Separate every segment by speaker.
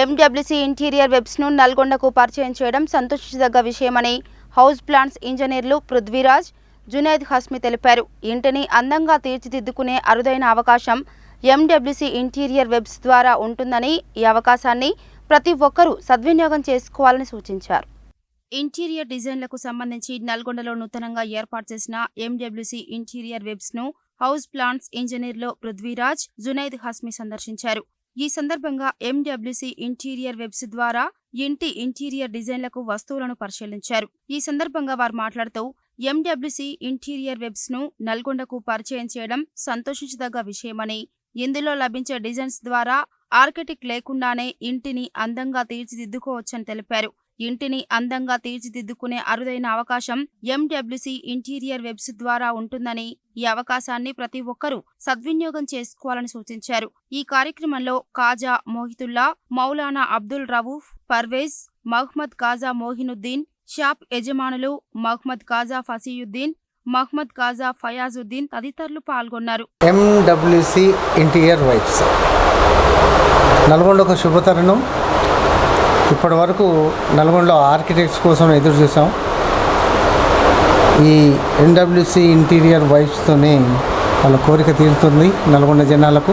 Speaker 1: MWC interior వెబ్స్ను నల్గొండకు పరిచయం చేయడం సంతోషించదగ్గ విషయమని హౌస్ ప్లాంట్స్ ఇంజనీర్లు పృథ్వీరాజ్ జునైద్ హస్మి తెలిపారు. ఇంటిని అందంగా తీర్చిదిద్దుకునే అరుదైన అవకాశం ఎండబ్ల్యూసీ ఇంటీరియర్ వెబ్స్ ద్వారా ఉంటుందని ఈ అవకాశాన్ని ప్రతి ఒక్కరూ సద్వినియోగం చేసుకోవాలని సూచించారు. ఇంటీరియర్ డిజైన్లకు సంబంధించి నల్గొండలో నూతనంగా ఏర్పాటు చేసిన ఎండబ్ల్యూసీ ఇంటీరియర్ వెబ్స్ను హౌస్ ప్లాంట్స్ ఇంజనీర్లు పృథ్వీరాజ్ జునైద్ హస్మి సందర్శించారు. ఈ సందర్భంగా ఎండబ్ల్యూసీ ఇంటీరియర్ వెబ్స్ ద్వారా ఇంటి ఇంటీరియర్ డిజైన్లకు వస్తువులను పరిశీలించారు. ఈ సందర్భంగా వారు మాట్లాడుతూ ఎండబ్ల్యూసీ ఇంటీరియర్ వెబ్స్ను నల్గొండకు పరిచయం చేయడం సంతోషించదగ్గ విషయమని ఇందులో లభించే డిజైన్స్ ద్వారా ఆర్కిటెక్ట్ లేకుండానే ఇంటిని అందంగా తీర్చిదిద్దుకోవచ్చని తెలిపారు. ఇంటిని అందంగా తీర్చిదిద్దుకునే అరుదైన అవకాశం ఎండబ్ల్యూసీ ఇంటీరియర్ వెబ్స్ ద్వారా ఉంటుందని ఈ అవకాశాన్ని ప్రతి ఒక్కరూ సద్వినియోగం చేసుకోవాలని సూచించారు. ఈ కార్యక్రమంలో కాజా మోహితుల్లా మౌలానా అబ్దుల్ రవూఫ్ పర్వేజ్ మహ్మద్ కాజా మోహినుద్దీన్ షాప్ యజమానులు మహ్మద్ కాజా ఫసీయుద్దీన్ మహ్మద్ కాజా ఫయాజుద్దీన్ తదితరులు పాల్గొన్నారు.
Speaker 2: MWC interior vibes. నల్గొండ ఒక శుభతరుణం. ఇప్పటి వరకు నల్గొండలో ఆర్కిటెక్ట్స్ కోసం ఎదురు చూసాం. ఈ ఎన్డబ్ల్యూసి ఇంటీరియర్ వైబ్స్తోనే వాళ్ళ కోరిక తీరుతుంది నల్గొండ జనాలకు.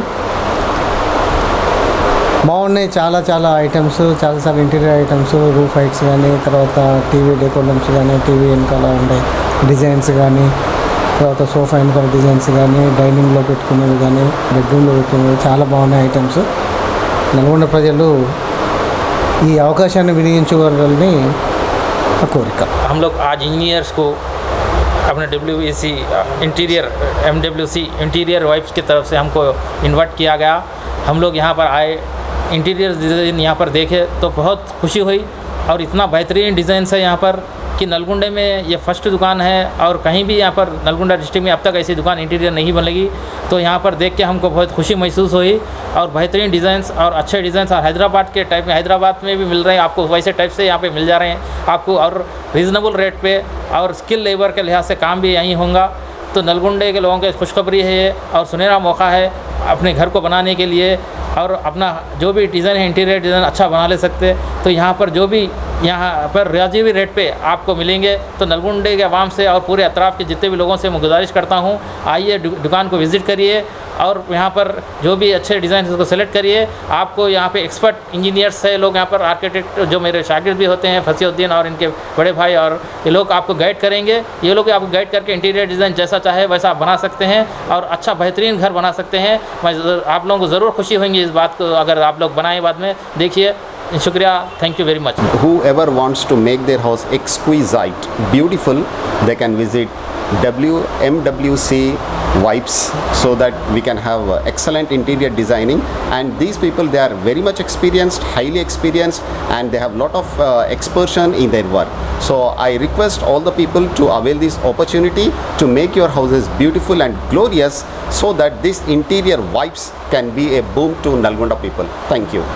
Speaker 2: బాగున్నాయి చాలా చాలా ఐటమ్స్ చాలా చాలా ఇంటీరియర్ ఐటమ్స్ రూఫ్ హైట్స్ కానీ తర్వాత టీవీ డెకోలమ్స్ కానీ టీవీ వెనకాల ఉండే డిజైన్స్ కానీ తర్వాత సోఫా వెనకాల డిజైన్స్ కానీ డైనింగ్లో పెట్టుకునేవి కానీ బెడ్రూమ్లో పెట్టుకునేవి చాలా బాగున్నాయి ఐటమ్స్. నల్గొండ ప్రజలు ఈ అవకాశాన్ని వినియోగించుకోవాలని నా కోరిక
Speaker 3: हम लोग आज इंजीनियर्स को अपने W C interior M W C interior wives की तरफ से हमको इन्वाइट किया गया हम लोग यहाँ पर आए इंटीरियर डिज़ाइन यहाँ पर देखे तो बहुत खुशी हुई और इतना बेहतरीन डिज़ाइन है यहाँ पर कि नलगुंडे में ये फ़र्स्ट दुकान है और कहीं भी यहाँ पर नलगुंडा डिस्ट्रिक्ट में अब तक ऐसी दुकान इंटीरियर नहीं बनेगी तो यहाँ पर देख के हमको बहुत खुशी महसूस हुई और बेहतरीन डिज़ाइंस और अच्छे डिज़ाइंस और हैदराबाद के टाइप में, हैदराबाद में भी मिल रहे हैं, आपको वैसे टाइप से यहाँ पर मिल जा रहे हैं। आपको और रीज़नेबल रेट पर और स्किल लेबर के लिहाज से काम भी यहीं होगा। तो नलगुंडे के लोगों के खुशखबरी है और सुनहरा मौका है अपने घर को बनाने के लिए। और अपना जो भी डिज़ाइन है इंटीरियर डिज़ाइन अच्छा बना ले सकते हैं। तो यहाँ पर जो भी यहाँ पर रियाजीवी रेट पे आपको मिलेंगे। तो नलगुंडे के आवाम से और पूरे अतराफ़ के जितने भी लोगों से मैं गुजारिश करता हूँ, आइए दुकान को विज़िट करिए। और यहाँ पर जो भी अच्छे डिज़ाइन उसको सेलेक्ट करिए। आपको यहाँ पे एक्सपर्ट इंजीनियर्स है, लोग यहाँ पर आर्किटेक्ट जो मेरे शागिर्द भी होते हैं फसीउद्दीन और इनके बड़े भाई और ये लोग आपको गाइड करेंगे। ये लोग आपको गाइड करके इंटीरियर डिज़ाइन जैसा चाहे वैसा आप बना सकते हैं और अच्छा बेहतरीन घर बना सकते हैं। मैं आप लोगों को ज़रूर खुशी होंगी इस बात को, अगर आप लोग बनाएँ बाद में। देखिए, शुक्रिया thank you very much
Speaker 4: whoever wants to make wants house make their they can visit W M W WMWC Vibes so that we can have uh, excellent interior designing. And these people, they are very much experienced, highly experienced, and they have lot of uh, expertise in their work. So I request all the people to avail this opportunity to make your houses beautiful and glorious so that this interior vibes can be a boom to Nalgonda people. Thank you.